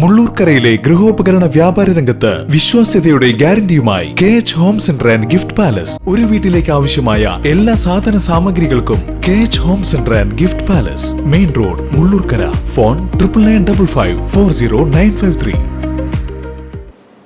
മുള്ളൂർക്കരയിലെ ഗൃഹോപകരണ വ്യാപാര രംഗത്ത് വിശ്വാസ്യതയുടെ ഗ്യാരണ്ടിയുമായി K H home centre and gift palace ഒരു വീട്ടിലേക്ക് ആവശ്യമായ എല്ലാ സാധന സാമഗ്രികൾക്കും K H home centre and gift palace main road Mullurkara. Phone triple nine double five four zero nine five three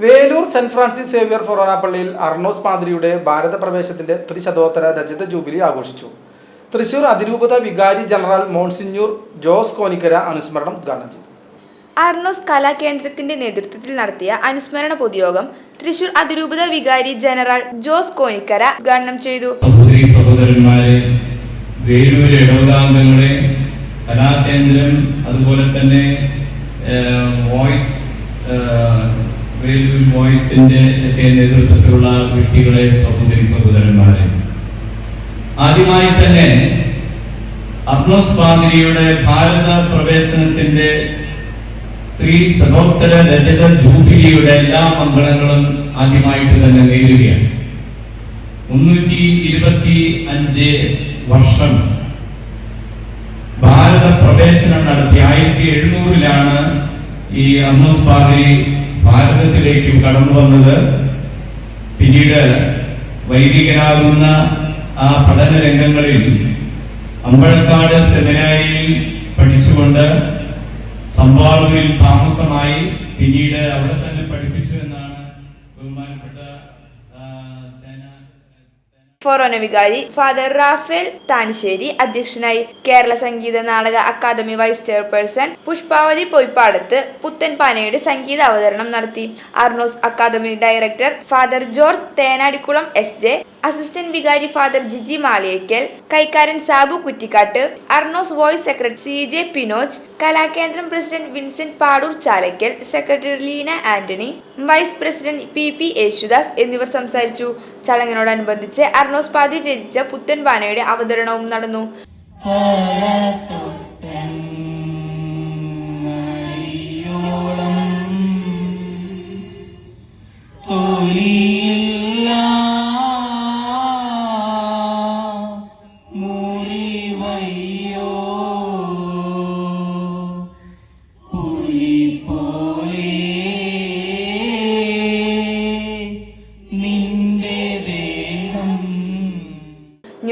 Veloor saint Francis Xavier ഫൊറോന പള്ളിയിൽ അർണോസ് പാതിരിയുടെ ഭാരത പ്രവേശത്തിന്റെ ത്രിശതോത്തര രജത jubilee ആഘോഷിച്ചു. തൃശൂർ അതിരൂപത വികാരി ജനറൽ മോൺസിഞ്ഞൂർ ജോസ് കോനിക്കര അനുസ്മരണം ഉദ്ഘാടനം ചെയ്തു. അർണോസ് കലാകേന്ദ്രത്തിന്റെ നേതൃത്വത്തിൽ നടത്തിയ അനുസ്മരണ പൊതുയോഗം തൃശൂർ അതിരൂപത വികാരി ജനറൽ ജോസ് കോനിക്കര ഉദ്ഘാടനം ചെയ്തു. സഹോദരന്മാരെ കലാകേന്ദ്രം അതുപോലെ തന്നെ വോയിസ് വോയിസിന്റെ ഒക്കെ നേതൃത്വത്തിലുള്ള വ്യക്തികളെ സഹോദരി സഹോദരന്മാരെ. ആദ്യമായി തന്നെ അബ്നോസ് പാതിരിയുടെ ഭാരത പ്രവേശനത്തിന്റെ ത്രീ ശതോത്തര രജത ജൂബിലിയുടെ എല്ലാ മംഗളങ്ങളും ആദ്യമായിട്ട് തന്നെ നേരുകയാണ്. മുന്നൂറ്റി ഇരുപത്തി അഞ്ച് വർഷം ഭാരത പ്രവേശനം നടത്തി. ആയിരത്തി എഴുന്നൂറിലാണ് ഈ അമ്മൂസ് പാതിരി ഭാരതത്തിലേക്ക് കടന്നു വന്നത്. പിന്നീട് വൈദികരാകുന്ന ആ പഠന രംഗങ്ങളിൽ അമ്പഴക്കാട് സെമിനാരിയിൽ പഠിച്ചുകൊണ്ട് സംവാളൂരിൽ താമസമായി പിന്നീട് അവിടെ തന്നെ പഠിപ്പിച്ചു എന്നാണ് ബഹുമാനപ്പെട്ട ഫൊറോന വികാരി ഫാദർ റാഫേൽ താനശ്ശേരി അധ്യക്ഷനായി Kerala Sangeetha Nataka academy vice chairperson Pushpavathi Poipadathu പുത്തൻപാനയുടെ സംഗീത അവതരണം നടത്തി. Arnos academy director father George Thenadikulam S J assistant vicar father Jiji Maliyekkal കൈക്കാരൻ Sabu Kuttikkattu Arnos voice secretary C J Pinoj Kalakendram president Vincent Padoor Chalakkal secretary Leena Antony vice president P P Yesudas എന്നിവർ സംസാരിച്ചു. ചടങ്ങിനോടനുബന്ധിച്ച് അർണോസ് പാതി രചിച്ച പുത്തൻ ബാനയുടെ അവതരണവും നടന്നു.